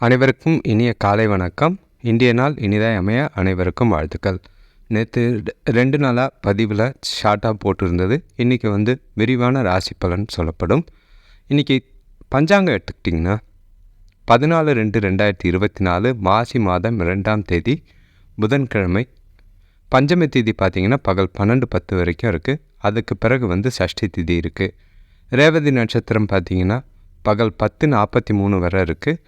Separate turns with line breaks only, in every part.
அனைவருக்கும் இனிய காலை வணக்கம். இந்திய நாள் இனிதாய் அமைய அனைவருக்கும் வாழ்த்துக்கள். நேற்று ரெண்டு நாளாக பதிவில் ஷார்ட்டாக போட்டிருந்தது. இன்றைக்கி வந்து விரிவான ராசி பலன் சொல்லப்படும். இன்றைக்கி பஞ்சாங்கம் எடுத்துக்கிட்டிங்கன்னா பதினாலு ரெண்டு ரெண்டாயிரத்தி இருபத்தி நாலு மாசி மாதம் ரெண்டாம் தேதி புதன்கிழமை. பஞ்சமி தேதி பார்த்திங்கன்னா பகல் பன்னெண்டு பத்து வரைக்கும் இருக்குது அதுக்கு பிறகு வந்து சஷ்டி திதி இருக்குது ரேவதி நட்சத்திரம் பார்த்திங்கன்னா பகல் பத்து நாற்பத்தி மூணு வரை இருக்குது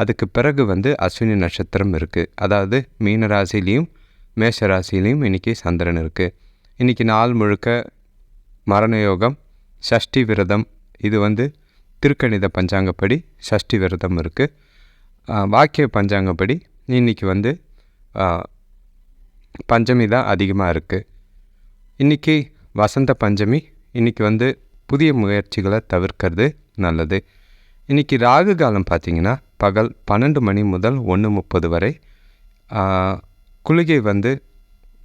அதுக்கு பிறகு வந்து அஸ்வினி நட்சத்திரம் இருக்குது அதாவது மீன ராசிலையும் மேஷ ராசிலையும் இன்றைக்கி சந்திரன் இருக்குது இன்றைக்கி நாள் முழுக்க மரணயோகம் சஷ்டி விரதம் இது வந்து திருக்கணித பஞ்சாங்கப்படி சஷ்டி விரதம் இருக்குது வாக்கிய பஞ்சாங்கப்படி இன்றைக்கி வந்து பஞ்சமி தான் அதிகமாக இருக்குது இன்றைக்கி வசந்த பஞ்சமி இன்றைக்கி வந்து புதிய முயற்சிகளை தவிர்க்கிறது நல்லது. இன்றைக்கி ராகு காலம் பார்த்திங்கன்னா பகல் பன்னெண்டு மணி முதல் ஒன்று முப்பது வரை. குளிகை வந்து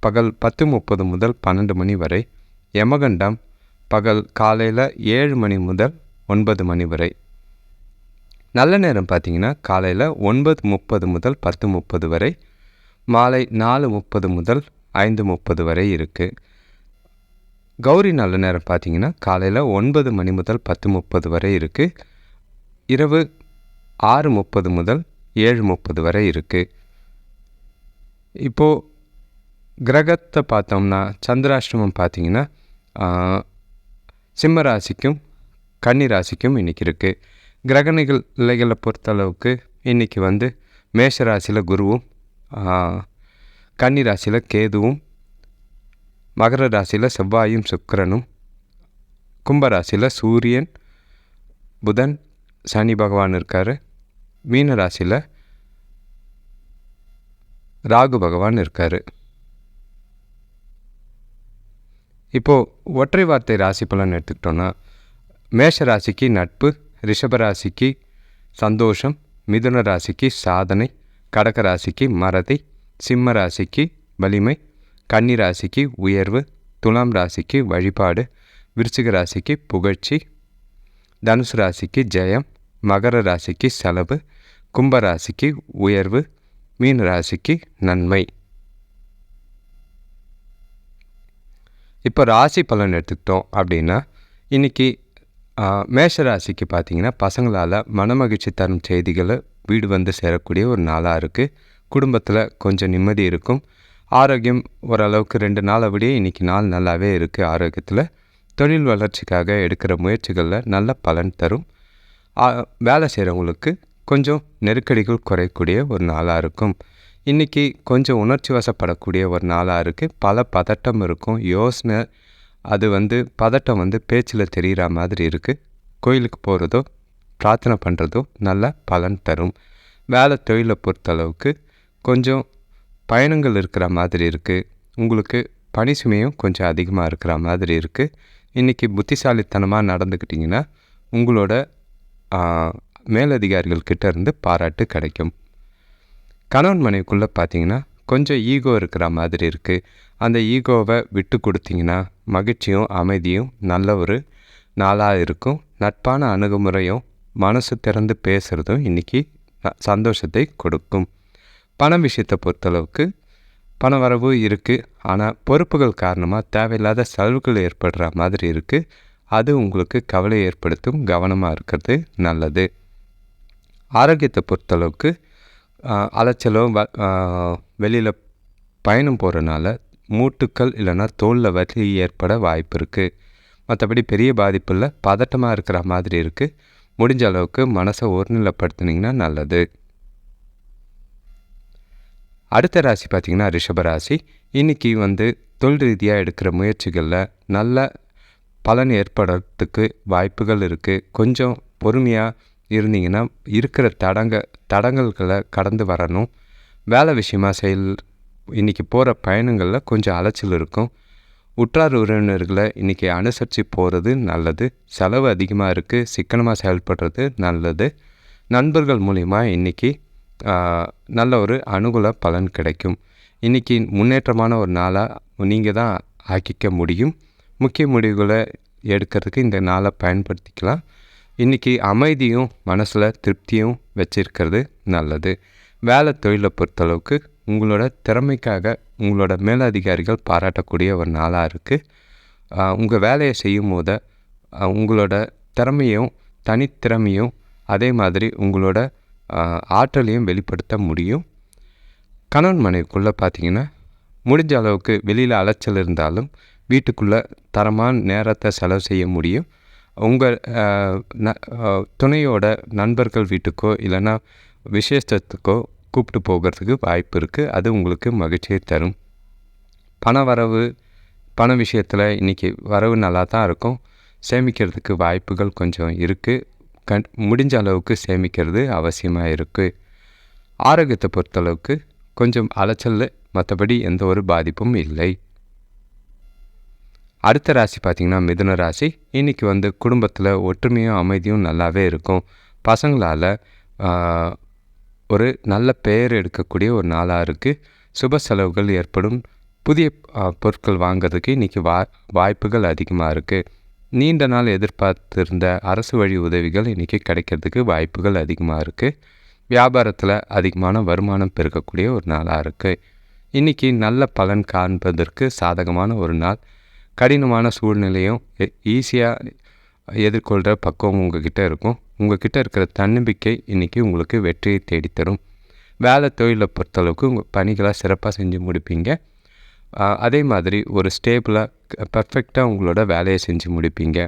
பகல் பத்து முப்பது முதல் பன்னெண்டு மணி வரை. யமகண்டம் பகல் காலையில் ஏழு மணி முதல் ஒன்பது மணி வரை. நல்ல நேரம் பார்த்தீங்கன்னா காலையில் ஒன்பது முப்பது முதல் பத்து முப்பது வரை. மாலை நாலு முப்பது முதல் ஐந்து முப்பது வரை இருக்குது கௌரி நல்ல நேரம் பார்த்தீங்கன்னா காலையில் ஒன்பது மணி முதல் பத்து முப்பது வரை இருக்குது இரவு ஆறு முப்பது முதல் ஏழு முப்பது வரை இருக்குது இப்போது கிரகத்தை பார்த்தோம்னா சந்திராஷ்டமம் பார்த்திங்கன்னா சிம்மராசிக்கும் சிம்ம ராசிக்கும் கன்னி ராசிக்கும் இன்றைக்கி இருக்குது கிரக நிலைகளை பொறுத்தளவுக்கு இன்றைக்கி வந்து மேஷ ராசியில் குருவும் கன்னி ராசியில் கேதுவும் மகர ராசியில் செவ்வாயும் சுக்கிரனும் கும்பராசியில் சூரியன் புதன் சனி பகவான் இருக்கார். மீன ராசியில் ராகு பகவான் இருக்கார். இப்போது ஒற்றை வார்த்தை ராசி பலன் எடுத்துக்கிட்டோன்னா மேஷ ராசிக்கு நட்பு ரிஷப ராசிக்கு சந்தோஷம் மிதுன ராசிக்கு சாதனை கடக ராசிக்கு மறதி சிம்ம ராசிக்கு வலிமை கன்னி ராசிக்கு உயர்வு துலாம் ராசிக்கு வழிபாடு விருச்சிக ராசிக்கு புகழ்ச்சி தனுசு ராசிக்கு ஜெயம் மகர ராசிக்கு செலவு கும்பராசிக்கு உயர்வு மீன ராசிக்கு நன்மை. இப்போ ராசி பலன் எடுத்துக்கிட்டோம் அப்படின்னா இன்றைக்கி மேஷ ராசிக்கு பார்த்தீங்கன்னா பசங்களால் மனமகிழ்ச்சி தரும் செய்திகளை வீடு வந்து சேரக்கூடிய ஒரு நாளாக இருக்குது குடும்பத்தில் கொஞ்சம் நிம்மதி இருக்கும். ஆரோக்கியம் ஓரளவுக்கு ரெண்டு நாளை விட இன்றைக்கி நாள் நல்லாவே இருக்குது ஆரோக்கியத்தில். தொழில் வளர்ச்சிக்காக எடுக்கிற முயற்சிகளில் நல்ல பலன் தரும். வேலை செய்கிறவங்களுக்கு கொஞ்சம் நெருக்கடிகள் குறையக்கூடிய ஒரு நாளாக இருக்கும். இன்றைக்கி கொஞ்சம் உணர்ச்சி வசப்படக்கூடிய ஒரு நாளாக இருக்குது பல பதட்டம் இருக்கும். யோசனை அது வந்து பதட்டம் வந்து பேச்சில் தெரிகிற மாதிரி இருக்குது கோயிலுக்கு போகிறதோ பிரார்த்தனை பண்ணுறதோ நல்ல பலன் தரும். வேலை தொழிலை பொறுத்தளவுக்கு கொஞ்சம் பயணங்கள் இருக்கிற மாதிரி இருக்குது உங்களுக்கு பணி சுமையும் கொஞ்சம் அதிகமாக இருக்கிற மாதிரி இருக்குது இன்றைக்கி புத்திசாலித்தனமாக நடந்துக்கிட்டிங்கன்னா உங்களோட மேலதிகாரிகள் கிட்ட இருந்து பாராட்டு கிடைக்கும். கணவன் மனைவிக்குள்ளே பார்த்தீங்கன்னா கொஞ்சம் ஈகோ இருக்கிற மாதிரி இருக்குது அந்த ஈகோவை விட்டு கொடுத்தீங்கன்னா மகிழ்ச்சியும் அமைதியும் நல்ல ஒரு நாளாக இருக்கும். நட்பான அணுகுமுறையும் மனசு திறந்து பேசுகிறதும் இன்றைக்கி சந்தோஷத்தை கொடுக்கும். பண விஷயத்தை பொறுத்தளவுக்கு பண வரவு இருக்குது ஆனால் பொறுப்புகள் காரணமாக தேவையில்லாத செலவுகள் ஏற்படுற மாதிரி இருக்குது அது உங்களுக்கு கவலை ஏற்படுத்தும் கவனமாக இருக்கிறது நல்லது. ஆரோக்கியத்தை பொறுத்தளவுக்கு அலைச்சலும் வ வெளியில் பயணம் போகிறனால மூட்டுக்கள் இல்லைன்னா தோலில் வலி ஏற்பட வாய்ப்பு இருக்குது மற்றபடி பெரிய பாதிப்பு இல்லை பதட்டமாக இருக்கிற மாதிரி இருக்குது முடிஞ்ச அளவுக்கு மனசை ஒருநிலைப்படுத்துனீங்கன்னா நல்லது. அடுத்த ராசி பார்த்திங்கன்னா ரிஷபராசி இன்றைக்கி வந்து தொழில் ரீதியாக எடுக்கிற முயற்சிகளில் நல்ல பலன் ஏற்படுறதுக்கு வாய்ப்புகள் இருக்குது கொஞ்சம் பொறுமையாக இருந்தீங்கன்னா இருக்கிற தடங்க தடங்கல்களை கடந்து வரணும். வேலை விஷயமா செயல் இன்றைக்கி போகிற பயணங்களில் கொஞ்சம் அலைச்சல் இருக்கும். உற்றார் உறவினர்களை இன்றைக்கி அனுசரித்து போகிறது நல்லது. செலவு அதிகமாக இருக்குது சிக்கனமாக செயல்படுறது நல்லது. நண்பர்கள் மூலிமா இன்றைக்கி நல்ல ஒரு அனுகூல பலன் கிடைக்கும். இன்றைக்கி முன்னேற்றமான ஒரு நாளாக நீங்கள் தான் ஆக்கிக்க முடியும். முக்கிய முடிவுகளை எடுக்கிறதுக்கு இந்த நாளை பயன்படுத்திக்கலாம். இன்றைக்கி அமைதியும் மனசில் திருப்தியும் வச்சிருக்கிறது நல்லது. வேலை தொழிலை பொறுத்தளவுக்கு உங்களோட திறமைக்காக உங்களோட மேலதிகாரிகள் பாராட்டக்கூடிய ஒரு நாளாக இருக்குது உங்கள் வேலையை செய்யும் போது உங்களோட திறமையும் தனித்திறமையும் அதே மாதிரி உங்களோட ஆற்றலையும் வெளிப்படுத்த முடியும். கணவன் மனைவிக்குள்ளே பார்த்தீங்கன்னா முடிஞ்ச அளவுக்கு வெளியில் அலைச்சல் இருந்தாலும் வீட்டுக்குள்ளே தரமான நேரத்தை செலவு செய்ய முடியும். உங்கள் துணையோட நண்பர்கள் வீட்டுக்கோ இல்லைன்னா விசேஷத்துக்கோ கூப்பிட்டு போகிறதுக்கு வாய்ப்பு இருக்குது அது உங்களுக்கு மகிழ்ச்சியை தரும். பண வரவு பண விஷயத்தில் இன்றைக்கி வரவு நல்லா தான் இருக்கும். சேமிக்கிறதுக்கு வாய்ப்புகள் கொஞ்சம் இருக்குது கண் முடிஞ்ச அளவுக்கு சேமிக்கிறது அவசியமாக இருக்குது ஆரோக்கியத்தை பொறுத்தளவுக்கு கொஞ்சம் அலைச்சல் மற்றபடி எந்த ஒரு பாதிப்பும் இல்லை. அடுத்த ராசி பார்த்திங்கன்னா மிதுன ராசி. இன்றைக்கி வந்து குடும்பத்தில் ஒற்றுமையும் அமைதியும் நல்லாவே இருக்கும். பசங்களால் ஒரு நல்ல பெயர் எடுக்கக்கூடிய ஒரு நாளாக இருக்குது சுப செலவுகள் ஏற்படும். புதிய பொருட்கள் வாங்கிறதுக்கு இன்றைக்கி வா வாய்ப்புகள் அதிகமாக இருக்குது நீண்ட நாள் எதிர்பார்த்திருந்த அரசு வழி உதவிகள் இன்றைக்கி கிடைக்கிறதுக்கு வாய்ப்புகள் அதிகமாக இருக்குது வியாபாரத்தில் அதிகமான வருமானம் பெருக்கக்கூடிய ஒரு நாளாக இருக்குது இன்றைக்கி நல்ல பலன் காண்பதற்கு சாதகமான ஒரு நாள். கடினமான சூழ்நிலையும் ஈஸியாக எதிர்கொள்கிற பக்குவம் உங்கள்கிட்ட இருக்கும். உங்கள்கிட்ட இருக்கிற தன்னம்பிக்கை இன்றைக்கி உங்களுக்கு வெற்றியை தேடித்தரும். வேலை தொழிலை பொறுத்தளவுக்கு உங்கள் பணிகளை சிறப்பாக செஞ்சு முடிப்பீங்க. அதே மாதிரி ஒரு ஸ்டேபிளாக பர்ஃபெக்டாக உங்களோட வேலையை செஞ்சு முடிப்பீங்க.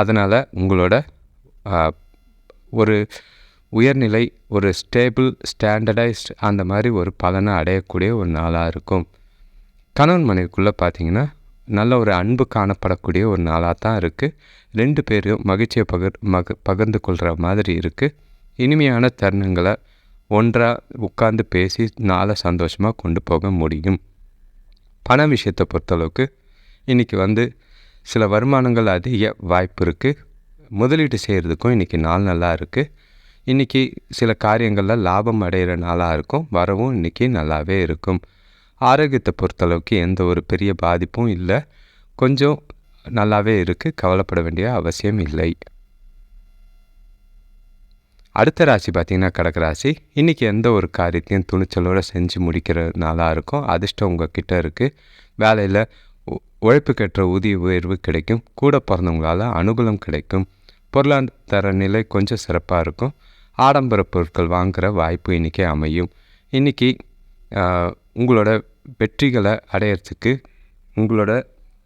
அதனால் உங்களோட ஒரு உயர்நிலை ஒரு ஸ்டேபிள் ஸ்டாண்டர்டைஸ்ட் அந்த மாதிரி ஒரு பலனை அடையக்கூடிய ஒரு நாளாக இருக்கும். கணவன் மனைவிக்குள்ளே பார்த்தீங்கன்னா நல்ல ஒரு அன்பு காணப்படக்கூடிய ஒரு நாளாக தான் இருக்குது ரெண்டு பேரும் மகிழ்ச்சியை பகிர் மக பகிர்ந்து கொள்கிற மாதிரி இருக்குது இனிமையான தருணங்களை ஒன்றாக உட்கார்ந்து பேசி நாளை சந்தோஷமாக கொண்டு போக முடியும். பண விஷயத்தை பொறுத்தளவுக்கு இன்றைக்கி வந்து சில வருமானங்கள் அதிக வாய்ப்பு இருக்குது முதலீடு செய்கிறதுக்கும் இன்றைக்கி நாள் நல்லா இருக்குது இன்றைக்கி சில காரியங்களில் லாபம் அடைகிற நாளாக இருக்கும். வரவும் இன்றைக்கி நல்லாவே இருக்கும். ஆரோக்கியத்தை பொறுத்தளவுக்கு எந்த ஒரு பெரிய பாதிப்பும் இல்லை. கொஞ்சம் நல்லாவே இருக்குது கவலைப்பட வேண்டிய அவசியம் இல்லை. அடுத்த ராசி பார்த்திங்கன்னா கடக ராசி. இன்றைக்கி எந்த ஒரு காரியத்தையும் துணிச்சலோடு செஞ்சு முடிக்கிற நாளாக இருக்கும். அதிர்ஷ்டம் உங்கள் கிட்டே இருக்குது வேலையில் உழைப்பு உழைப்புக்கேற்ற ஊதிய உயர்வு கிடைக்கும். கூட பிறந்தவங்களால் அனுகூலம் கிடைக்கும். பொருளாதார நிலை கொஞ்சம் சிறப்பாக இருக்கும். ஆடம்பர பொருட்கள் வாங்குகிற வாய்ப்பு இன்றைக்கி அமையும். இன்றைக்கி உங்களோட வெற்றிகளை அடையிறதுக்கு உங்களோட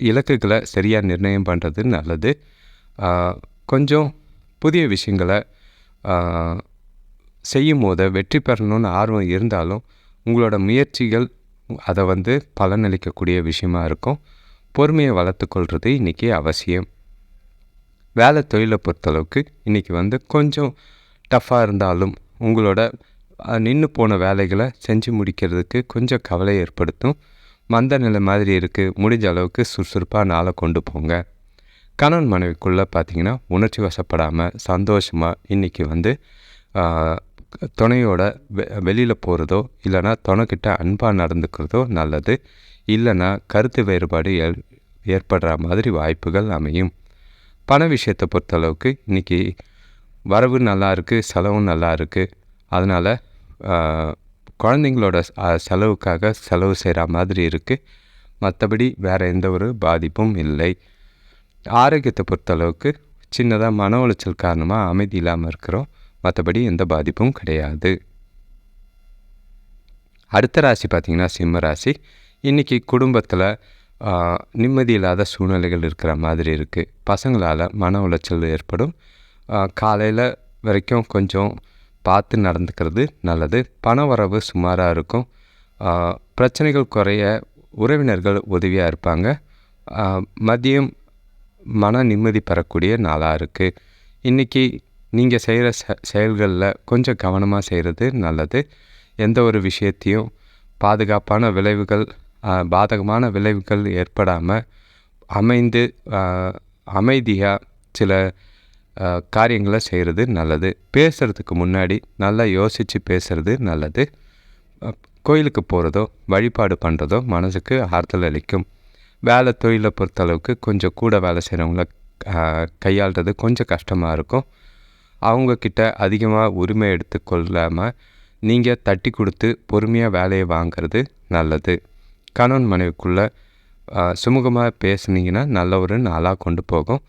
இலக்குகளை சரியாக நிர்ணயம் பண்ணுறது நல்லது. கொஞ்சம் புதிய விஷயங்களை செய்யும் போது வெற்றி பெறணும்னு ஆர்வம் இருந்தாலும் உங்களோட முயற்சிகள் அதை வந்து பலனளிக்கக்கூடிய விஷயமா இருக்கும். பொறுமையை வளர்த்துக்கொள்வது இன்றைக்கி அவசியம். வேலை தொழிலை பொறுத்தளவுக்கு இன்றைக்கி வந்து கொஞ்சம் டஃப்பாக இருந்தாலும் உங்களோட நின்று போன வேலைகளை செஞ்சு முடிக்கிறதுக்கு கொஞ்சம் கவலை ஏற்படுத்தும். மந்த நிலை மாதிரி இருக்குது முடிஞ்ச அளவுக்கு சுறுசுறுப்பாக நாளை கொண்டு போங்க. கணவன் மனைவிக்குள்ளே பார்த்தீங்கன்னா உணர்ச்சி வசப்படாமல் சந்தோஷமாக இன்றைக்கி வந்து துணையோட வெ வெளியில் போகிறதோ இல்லைன்னா துணைக்கிட்ட அன்பாக நடந்துக்கிறதோ நல்லது. இல்லைன்னா கருத்து வேறுபாடு ஏ ஏற்படுற மாதிரி வாய்ப்புகள் அமையும். பண விஷயத்தை பொறுத்தளவுக்கு இன்றைக்கி வரவு நல்லா இருக்குது செலவும் நல்லா இருக்குது அதனால் குழந்தைங்களோட செலவுக்காக செலவு செய்கிற மாதிரி இருக்குது மற்றபடி வேறு எந்த ஒரு பாதிப்பும் இல்லை. ஆரோக்கியத்தை பொறுத்தளவுக்கு சின்னதாக மன உளைச்சல் காரணமாக அமைதி இல்லாமல் இருக்கிறோம். மற்றபடி எந்த பாதிப்பும் கிடையாது. அடுத்த ராசி பார்த்திங்கன்னா சிம்ம ராசி. இன்றைக்கி குடும்பத்தில் நிம்மதி இல்லாத சூழ்நிலைகள் இருக்கிற மாதிரி இருக்குது பசங்களால் மன உளைச்சல் ஏற்படும். காலையில் வரைக்கும் கொஞ்சம் பார்த்து நடந்துக்கிறது நல்லது. பண வரவு சுமாராக இருக்கும் பிரச்சனைகள் குறைய உறவினர்கள் உதவியாக இருப்பாங்க. மதியம் மன நிம்மதி பெறக்கூடிய நாளாக இருக்குது இன்றைக்கி நீங்கள் செய்கிற செ செயல்களில் கொஞ்சம் கவனமாக செய்கிறது நல்லது. எந்த ஒரு விஷயத்தையும் பாதுகாப்பான விளைவுகள் பாதகமான விளைவுகள் ஏற்படாமல் அமைந்து அமைதியாக சில காரியங்களை செய்கிறது நல்லது. பேசுகிறதுக்கு முன்னாடி நல்லா யோசித்து பேசுகிறது நல்லது. கோயிலுக்கு போகிறதோ வழிபாடு பண்ணுறதோ மனசுக்கு ஆறுதல் அளிக்கும். வேலை தொழிலை பொறுத்தளவுக்கு கொஞ்சம் கூட வேலை செய்கிறவங்கள கையாளுறது கொஞ்சம் கஷ்டமாக இருக்கும். அவங்கக்கிட்ட அதிகமாக உரிமை எடுத்துக்கொள்ளாமல் நீங்கள் தட்டி கொடுத்து பொறுமையாக வேலையை வாங்கிறது நல்லது. கணவன் மனைவிக்குள்ளே சுமூகமாக பேசுனீங்கன்னா நல்ல ஒரு நாளாக கொண்டு போகும்.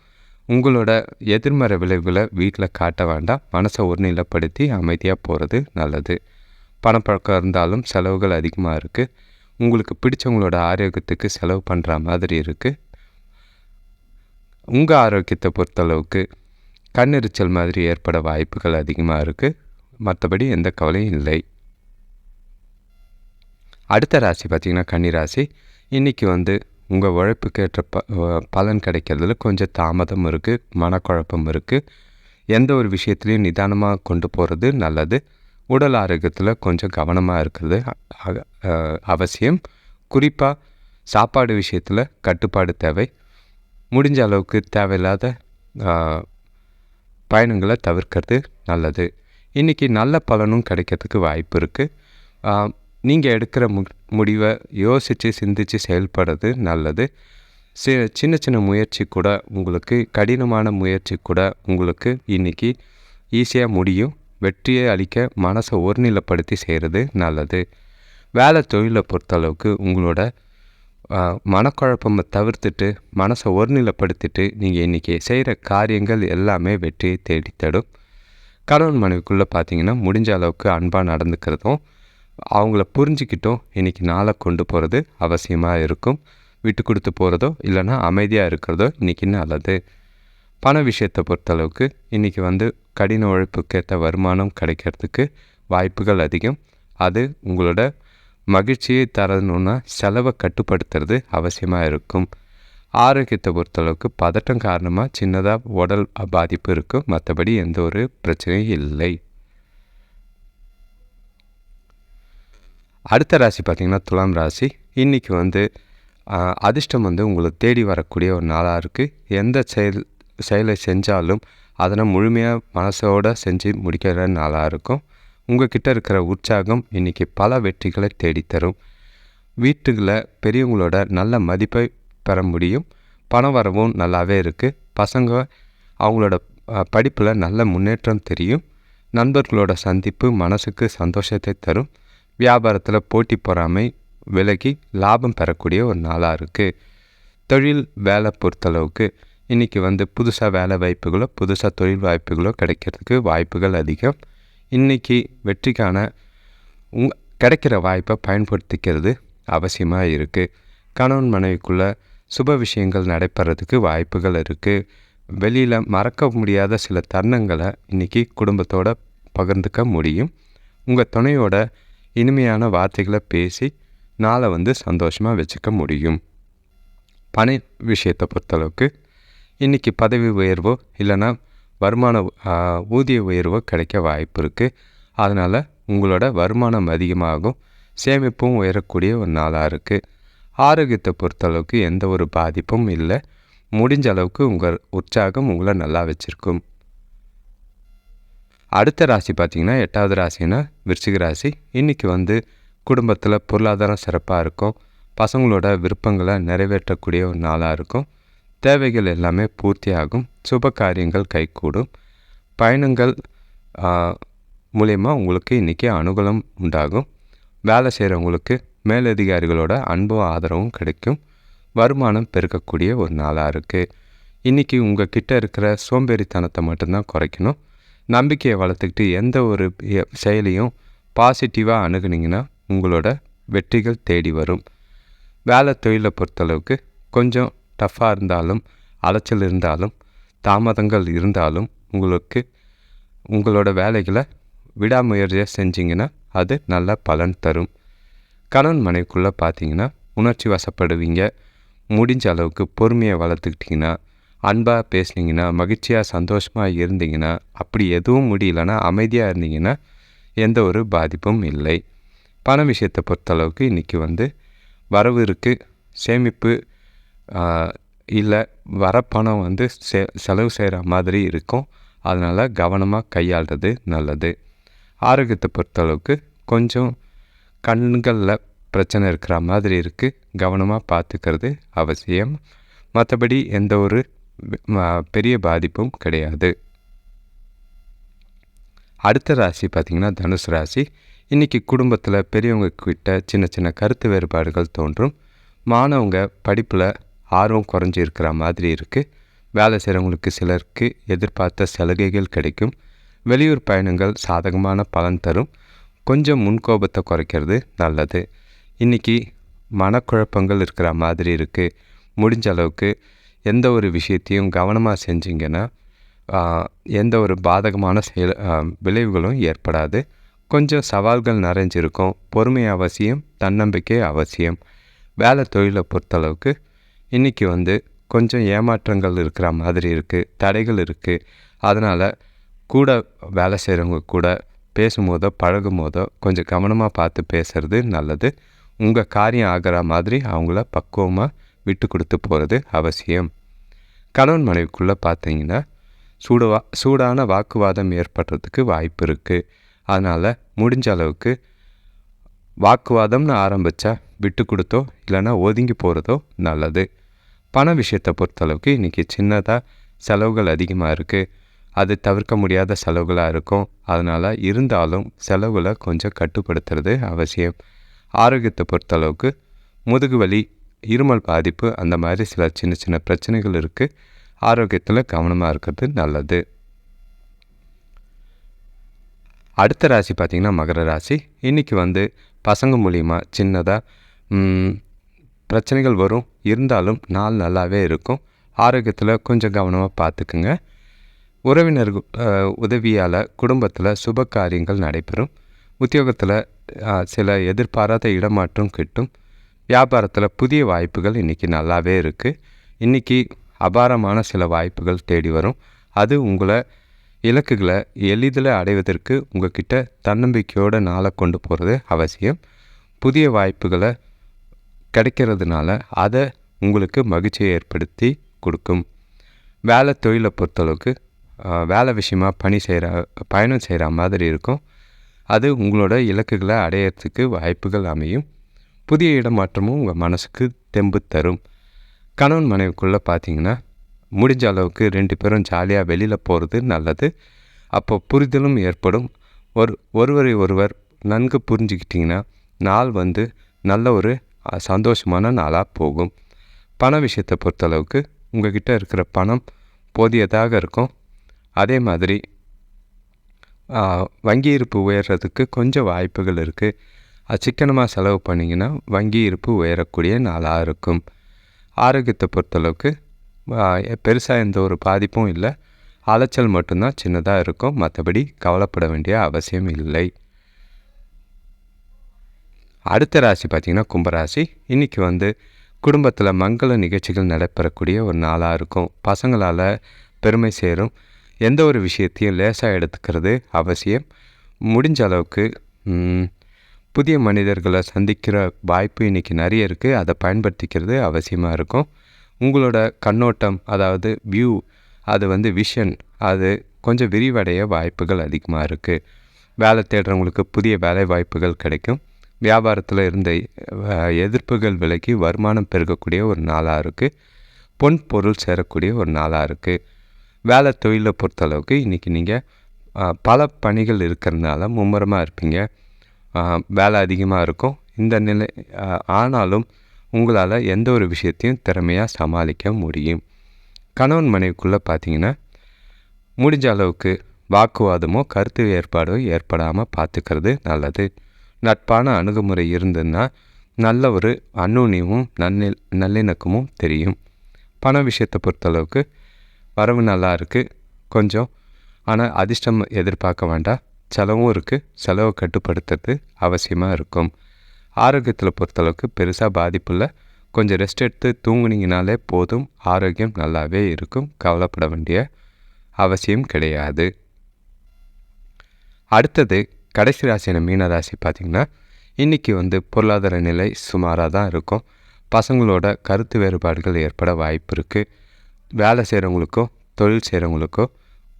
உங்களோட எதிர்மறை விளைவுகளை வீட்டில் காட்ட வேண்டாம். மனசை ஒருநிலைப்படுத்தி அமைதியாக போகிறது நல்லது. பணப்பழக்கம் இருந்தாலும் செலவுகள் அதிகமாக இருக்குது உங்களுக்கு பிடிச்சவங்களோட ஆரோக்கியத்துக்கு செலவு பண்ணுற மாதிரி இருக்குது உங்கள் ஆரோக்கியத்தை பொறுத்தளவுக்கு கண்ணெரிச்சல் மாதிரி ஏற்பட வாய்ப்புகள் அதிகமாக இருக்குது மற்றபடி எந்த கவலையும் இல்லை. அடுத்த ராசி பார்த்திங்கன்னா கன்னி ராசி இன்றைக்கி வந்து உங்கள் உழைப்புக்கு ஏற்ற ப பலன் கிடைக்கிறதுல கொஞ்சம் தாமதம் இருக்குது மனக்குழப்பம் இருக்குது எந்த ஒரு விஷயத்துலையும் நிதானமாக கொண்டு போகிறது நல்லது. உடல் ஆரோக்கியத்தில் கொஞ்சம் கவனமாக இருக்கிறது அவசியம். குறிப்பாக சாப்பாடு விஷயத்தில் கட்டுப்பாடு தேவை. முடிஞ்ச அளவுக்கு தேவையில்லாத பயணங்களை தவிர்க்கிறது நல்லது. இன்றைக்கி நல்ல பலனும் கிடைக்கிறதுக்கு வாய்ப்பு இருக்குது நீங்கள் எடுக்கிற மு முடிவை யோசித்து சிந்தித்து செயல்படுறது நல்லது. சி சின்ன சின்ன முயற்சி கூட உங்களுக்கு கடினமான முயற்சி கூட உங்களுக்கு இன்றைக்கி ஈஸியாக முடியும். வெற்றியை அளிக்க மனசை ஒருநிலைப்படுத்தி செய்கிறது நல்லது. வேலை தொழிலை பொறுத்தளவுக்கு உங்களோட மனக்குழப்பமை தவிர்த்துட்டு மனசை ஒருநிலைப்படுத்திட்டு நீங்கள் இன்றைக்கி செய்கிற காரியங்கள் எல்லாமே வெற்றியை தேடித்தடும் கணவன் மனைவிக்குள்ளே பார்த்தீங்கன்னா முடிஞ்ச அளவுக்கு அன்பாக நடந்துக்கிறதும் அவங்கள புரிஞ்சிக்கிட்டும் இன்றைக்கி நாளை கொண்டு போகிறது அவசியமாக இருக்கும். விட்டு கொடுத்து போகிறதோ இல்லைன்னா அமைதியாக இருக்கிறதோ இன்றைக்கி நல்லது. பண விஷயத்தை பொறுத்தளவுக்கு இன்றைக்கி வந்து கடின உழைப்புக்கேற்ற வருமானம் கிடைக்கிறதுக்கு வாய்ப்புகள் அதிகம். அது உங்களோட மகிழ்ச்சியை தரணுன்னா செலவை கட்டுப்படுத்துறது அவசியமாக இருக்கும். ஆரோக்கியத்தை பொறுத்தளவுக்கு பதட்டம் காரணமாக சின்னதாக உடல் பாதிப்பு இருக்கும். மற்றபடி எந்த ஒரு பிரச்சனையும் இல்லை. அடுத்த ராசி பார்த்திங்கன்னா துலாம் ராசி. இன்றைக்கி வந்து அதிர்ஷ்டம் வந்து உங்களுக்கு தேடி வரக்கூடிய ஒரு நாளாக இருக்குது எந்த செயல் செயலை செஞ்சாலும் அதனை முழுமையாக மனசோடு செஞ்சு முடிக்கிற நாளாக இருக்கும். உங்கள்கிட்ட இருக்கிற உற்சாகம் இன்றைக்கி பல வெற்றிகளை தேடித்தரும். வீட்டுகளில் பெரியவங்களோட நல்ல மதிப்பை பெற முடியும். பண வரவும் நல்லாவே இருக்குது பசங்க அவங்களோட படிப்பில் நல்ல முன்னேற்றம் தெரியும். நண்பர்களோட சந்திப்பு மனசுக்கு சந்தோஷத்தை தரும். வியாபாரத்தில் போட்டி பொறாமை விலகி லாபம் பெறக்கூடிய ஒரு நாளாக இருக்குது தொழில் வேலை பொறுத்தளவுக்கு இன்றைக்கி வந்து புதுசாக வேலை வாய்ப்புகளோ புதுசாக தொழில் வாய்ப்புகளோ கிடைக்கிறதுக்கு வாய்ப்புகள் அதிகம். இன்றைக்கி வெற்றிக்கான உங் கிடைக்கிற வாய்ப்பை பயன்படுத்திக்கிறது அவசியமாக இருக்குது கணவன் மனைவிக்குள்ளே சுப விஷயங்கள் நடைபெறதுக்கு வாய்ப்புகள் இருக்குது வெளியில் மறக்க முடியாத சில தருணங்களை இன்றைக்கி குடும்பத்தோடு பகிர்ந்துக்க முடியும். உங்கள் துணையோட இனிமையான வார்த்தைகளை பேசி நாளை வந்து சந்தோஷமாக வச்சுக்க முடியும். பணி விஷயத்தை பொறுத்தளவுக்கு இன்றைக்கி பதவி உயர்வோ இல்லைன்னா வருமான ஊதிய உயர்வோ கிடைக்க வாய்ப்பு இருக்குது அதனால் உங்களோட வருமானம் அதிகமாகும் சேமிப்பும் உயரக்கூடிய ஒரு நாளாக இருக்குது ஆரோக்கியத்தை பொறுத்தளவுக்கு எந்த ஒரு பாதிப்பும் இல்லை. முடிஞ்ச அளவுக்கு உங்கள் உற்சாகம் உங்களை நல்லா வச்சுருக்கும். அடுத்த ராசி பார்த்திங்கன்னா எட்டாவது ராசினா விருச்சிக ராசி. இன்றைக்கி வந்து குடும்பத்தில் பொருளாதாரம் சிறப்பாக இருக்கும். பசங்களோட விருப்பங்களை நிறைவேற்றக்கூடிய ஒரு நாளாக இருக்கும். தேவைகள் எல்லாமே பூர்த்தியாகும். சுப காரியங்கள் கைகூடும். பயணங்கள் மூலயமா உங்களுக்கு இன்றைக்கி அனுகூலம் உண்டாகும். வேலை செய்கிறவங்களுக்கு மேலதிகாரிகளோட அன்பும் ஆதரவும் கிடைக்கும். வருமானம் பெருக்கக்கூடிய ஒரு நாளாக இருக்குது இன்றைக்கி உங்கள் கிட்டே இருக்கிற சோம்பேறித்தனத்தை மட்டும்தான் குறைக்கணும். நம்பிக்கையை வளர்த்துக்கிட்டு எந்த ஒரு செயலையும் பாசிட்டிவாக அணுகுனீங்கன்னா உங்களோட வெற்றிகள் தேடி வரும். வேலை தொழிலை பொறுத்தளவுக்கு கொஞ்சம் டஃப்பாக இருந்தாலும் அலைச்சல் இருந்தாலும் தாமதங்கள் இருந்தாலும் உங்களுக்கு உங்களோட வேலைகளை விடாமுயற்சியாக செஞ்சிங்கன்னா அது நல்ல பலன் தரும். கணவன் மனைவிக்குள்ளே பார்த்தீங்கன்னா உணர்ச்சி வசப்படுவீங்க. முடிஞ்ச அளவுக்கு பொறுமையை வளர்த்துக்கிட்டிங்கன்னா அன்பாக பேசுனீங்கன்னா மகிழ்ச்சியாக சந்தோஷமாக இருந்தீங்கன்னா அப்படி எதுவும் முடியலன்னா அமைதியாக இருந்தீங்கன்னா எந்த ஒரு பாதிப்பும் இல்லை. பண விஷயத்தை பொறுத்தளவுக்கு இன்றைக்கி வந்து வரவு இருக்குது சேமிப்பு இல்லை வர பணம் வந்து செ செலவு செய்கிற மாதிரி இருக்கும். அதனால் கவனமாக கையாளுறது நல்லது. ஆரோக்கியத்தை பொறுத்தளவுக்கு கொஞ்சம் கண்களில் பிரச்சனை இருக்கிற மாதிரி இருக்குது கவனமாக பார்த்துக்கிறது அவசியம். மற்றபடி எந்த ஒரு பெரிய பாதிப்பும் கிடையாது. அடுத்த ராசி பார்த்திங்கன்னா தனுசு ராசி. இன்றைக்கி குடும்பத்தில் பெரியவங்க கிட்ட சின்ன சின்ன கருத்து வேறுபாடுகள் தோன்றும். மாணவங்க படிப்பில் ஆர்வம் குறைஞ்சி இருக்கிற மாதிரி இருக்குது வேலை செய்கிறவங்களுக்கு சிலருக்கு எதிர்பார்த்த சலுகைகள் கிடைக்கும். வெளியூர் பயணங்கள் சாதகமான பலன் தரும். கொஞ்சம் முன்கோபத்தை குறைக்கிறது நல்லது. இன்றைக்கி மனக்குழப்பங்கள் இருக்கிற மாதிரி இருக்குது முடிஞ்ச அளவுக்கு எந்த ஒரு விஷயத்தையும் கவனமாக செஞ்சிங்கன்னா எந்த ஒரு பாதகமான செயல் விளைவுகளும் ஏற்படாது. கொஞ்சம் சவால்கள் நிறைஞ்சிருக்கும். பொறுமை அவசியம் தன்னம்பிக்கை அவசியம். வேலை தொழிலை பொறுத்தளவுக்கு இன்றைக்கி வந்து கொஞ்சம் ஏமாற்றங்கள் இருக்கிற மாதிரி இருக்குது தடைகள் இருக்குது அதனால் கூட வேலை செய்கிறவங்க கூட பேசும்போதோ பழகும் போதோ கொஞ்சம் கவனமாக பார்த்து பேசுகிறது நல்லது. உங்கள் காரியம் ஆகிற மாதிரி அவங்கள பக்குவமாக விட்டு கொடுத்து போகிறது அவசியம். கணவன் மனைவிக்குள்ளே பார்த்தீங்கன்னா சூடுவா சூடான வாக்குவாதம் ஏற்படுறதுக்கு வாய்ப்பு இருக்குது அதனால் முடிஞ்ச அளவுக்கு வாக்குவாதம்னு ஆரம்பித்தா விட்டு கொடுத்தோ இல்லைன்னா ஒதுங்கி போகிறதோ நல்லது. பண விஷயத்தை பொறுத்தளவுக்கு இன்றைக்கி சின்னதாக செலவுகள் அதிகமாக இருக்குது அது தவிர்க்க முடியாத செலவுகளாக இருக்கும். அதனால் இருந்தாலும் செலவுகளை கொஞ்சம் கட்டுப்படுத்துறது அவசியம். ஆரோக்கியத்தை பொறுத்தளவுக்கு முதுகு வலி இருமல் பாதிப்பு அந்த மாதிரி சில சின்ன சின்ன பிரச்சனைகள் இருக்குது ஆரோக்கியத்தில் கவனமாக இருக்கிறது நல்லது. அடுத்த ராசி பார்த்திங்கன்னா மகர ராசி. இன்றைக்கி வந்து பசங்க மூலிமா சின்னதாக பிரச்சனைகள் வரும். இருந்தாலும் நாள் நல்லாவே இருக்கும். ஆரோக்கியத்தில் கொஞ்சம் கவனமாக பார்த்துக்குங்க உறவினர்கள் உதவியால் குடும்பத்தில் சுப காரியங்கள் நடைபெறும். உத்தியோகத்தில் சில எதிர்பாராத இடமாற்றம் கிட்டும். வியாபாரத்தில் புதிய வாய்ப்புகள் இன்றைக்கி நல்லாவே இருக்குது இன்றைக்கி அபாரமான சில வாய்ப்புகள் தேடி வரும். அது உங்களை இலக்குகளை எளிதில் அடைவதற்கு உங்கக்கிட்ட தன்னம்பிக்கையோடு தன்னம்பிக்கையோட நாளை கொண்டு போகிறது அவசியம். புதிய வாய்ப்புகளை கிடைக்கிறதுனால அதை உங்களுக்கு மகிழ்ச்சியை ஏற்படுத்தி கொடுக்கும். வேலை தொழிலை பொறுத்தளவுக்கு வேலை விஷயமாக பணி செய்கிற பயணம் செய்கிற மாதிரி இருக்கும். அது உங்களோட இலக்குகளை அடையிறதுக்கு வாய்ப்புகள் அமையும். புதிய இடமாற்றமும் உங்கள் மனசுக்கு தெம்பு தரும். கணவன் மனைவிக்குள்ளே பார்த்தீங்கன்னா முடிஞ்ச அளவுக்கு ரெண்டு பேரும் ஜாலியாக வெளியில் போகிறது நல்லது. அப்போ புரிதலும் ஏற்படும். ஒரு ஒருவரை ஒருவர் நன்கு புரிஞ்சுக்கிட்டிங்கன்னா நாள் வந்து நல்ல ஒரு சந்தோஷமான நாளாக போகும். பண விஷயத்தை பொறுத்தளவுக்கு உங்கள்கிட்ட இருக்கிற பணம் போதியதாக இருக்கும். அதே மாதிரி வங்கி இருப்பு உயர்றதுக்கு கொஞ்சம் வாய்ப்புகள் இருக்குது அது சிக்கனமாக செலவு பண்ணிங்கன்னா வங்கி இருப்பு உயரக்கூடிய நாளாக இருக்கும். ஆரோக்கியத்தை பொறுத்தளவுக்கு பெருசாக எந்த ஒரு பாதிப்பும் இல்லை. அலைச்சல் மட்டும்தான் சின்னதாக இருக்கும். மற்றபடி கவலைப்பட வேண்டிய அவசியம் இல்லை. அடுத்த ராசி பார்த்திங்கன்னா கும்பராசி. இன்றைக்கி வந்து குடும்பத்தில் மங்கள நிகழ்ச்சிகள் நடைபெறக்கூடிய ஒரு நாளாக இருக்கும். பசங்களால் பெருமை சேரும். எந்த ஒரு விஷயத்தையும் லேசாக எடுத்துக்கிறது அவசியம். முடிஞ்ச அளவுக்கு புதிய மனிதர்களை சந்திக்கிற வாய்ப்பு இன்றைக்கி நிறைய இருக்குது அதை பயன்படுத்திக்கிறது அவசியமாக இருக்கும். உங்களோட கண்ணோட்டம் அதாவது வியூ அது வந்து விஷன் அது கொஞ்சம் விரிவடைய வாய்ப்புகள் அதிகமாக இருக்குது வேலை தேடுறவங்களுக்கு புதிய வேலை வாய்ப்புகள் கிடைக்கும். வியாபாரத்தில் இருந்த எதிர்ப்புகள் விலக்கி வருமானம் பெருகக்கூடிய ஒரு நாளாக இருக்குது பொன் பொருள் சேரக்கூடிய ஒரு நாளாக இருக்குது வேலை தொழிலை பொறுத்தளவுக்கு இன்றைக்கி நீங்கள் பல பணிகள் இருக்கிறதுனால மும்முரமாக இருப்பீங்க. வேலை அதிகமாக இருக்கும். இந்த நிலை ஆனாலும் உங்களால் எந்த ஒரு விஷயத்தையும் திறமையாக சமாளிக்க முடியும். கணவன் மனைவிக்குள்ளே பார்த்தீங்கன்னா முடிஞ்ச அளவுக்கு வாக்குவாதமோ கருத்து ஏற்பாடோ ஏற்படாமல் பார்த்துக்கிறது நல்லது. நட்பான அணுகுமுறை இருந்ததுன்னா நல்ல ஒரு அந்நுண்ணியமும் நன்னில் நல்லிணக்கமும் தெரியும். பண விஷயத்தை பொறுத்தளவுக்கு வரவு நல்லா இருக்குது கொஞ்சம் ஆனால் அதிர்ஷ்டம் எதிர்பார்க்க வேண்டாம். செலவும் இருக்குது செலவை கட்டுப்படுத்துறது அவசியமாக இருக்கும். ஆரோக்கியத்தில் பொறுத்தளவுக்கு பெருசாக பாதிப்பு இல்லை கொஞ்சம் ரெஸ்ட் எடுத்து தூங்குனீங்கனாலே போதும். ஆரோக்கியம் நல்லாவே இருக்கும். கவலைப்பட வேண்டிய அவசியம் கிடையாது. அடுத்தது கடைசி ராசியான மீன ராசி பார்த்திங்கன்னா இன்றைக்கி வந்து பொருளாதார நிலை சுமாராக தான் இருக்கும். பசங்களோட கருத்து வேறுபாடுகள் ஏற்பட வாய்ப்பு இருக்குது வேலை செய்கிறவங்களுக்கோ தொழில் செய்கிறவங்களுக்கோ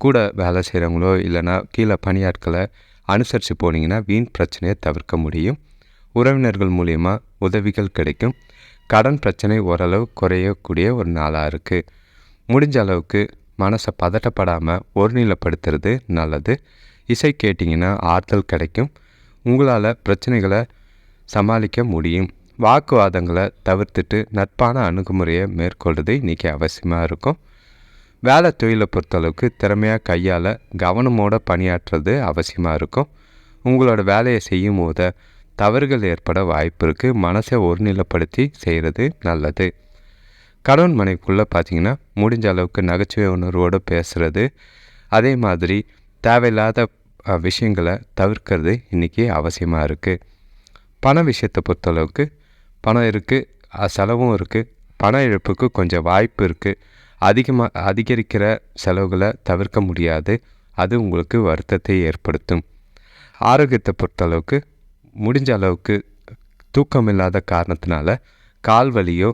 கூட வேலை செய்கிறவங்களோ இல்லைனா கீழே பணியாட்களை அனுசரித்து போனீங்கன்னா வீண் பிரச்சனையை தவிர்க்க முடியும். உறவினர்கள் மூலிமா உதவிகள் கிடைக்கும். கடன் பிரச்சனை ஓரளவு குறையக்கூடிய ஒரு நாளாக இருக்குது முடிஞ்ச அளவுக்கு மனசை பதட்டப்படாமல் ஒருநிலைப்படுத்துறது நல்லது. இசை கேட்டிங்கன்னா ஆற்றல் கிடைக்கும். உங்களால் பிரச்சனைகளை சமாளிக்க முடியும். வாக்குவாதங்களை தவிர்த்துட்டு நட்பான அணுகுமுறையை மேற்கொள்வது இன்றைக்கி அவசியமாக இருக்கும். வேலை தொழிலை பொறுத்தளவுக்கு திறமையாக கையால் கவனமோடு பணியாற்றுறது அவசியமாக இருக்கும். உங்களோட வேலையை செய்யும் போது தவறுகள் ஏற்பட வாய்ப்பு இருக்குது மனசை ஒருநிலைப்படுத்தி செய்கிறது நல்லது. கணவன் மனைவிக்குள்ளே பார்த்தீங்கன்னா முடிஞ்ச அளவுக்கு நகைச்சுவை உணர்வோடு பேசுகிறது அதே மாதிரி தேவையில்லாத விஷயங்களை தவிர்க்கிறது இன்றைக்கி அவசியமாக இருக்குது பண விஷயத்தை பொறுத்தளவுக்கு பணம் இருக்குது செலவும் இருக்குது பண இழப்புக்கு கொஞ்சம் வாய்ப்பு இருக்குது அதிகமாக அதிகரிக்கிற செலவுகளை தவிர்க்க முடியாது. அது உங்களுக்கு வருத்தத்தை ஏற்படுத்தும். ஆரோக்கியத்தை பொறுத்தளவுக்கு முடிஞ்ச அளவுக்கு தூக்கம் இல்லாத காரணத்தினால கால் வலியோ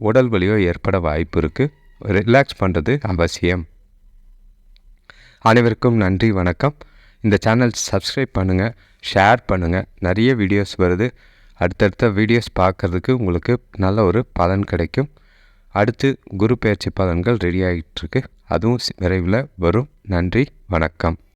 உடல் வலியோ ஏற்பட வாய்ப்பு இருக்குது ரிலாக்ஸ் பண்ணுறது அவசியம். அனைவருக்கும் நன்றி வணக்கம். இந்த சேனல் சப்ஸ்கிரைப் பண்ணுங்கள் ஷேர் பண்ணுங்கள் நிறைய வீடியோஸ் வருது. அடுத்தடுத்த வீடியோஸ் பார்க்குறதுக்கு உங்களுக்கு நல்ல ஒரு பலன் கிடைக்கும். அடுத்து குரு பயிற்சி பலன்கள் ரெடி ஆகிட்டுருக்கு அதுவும் விரைவில் வரும். நன்றி வணக்கம்.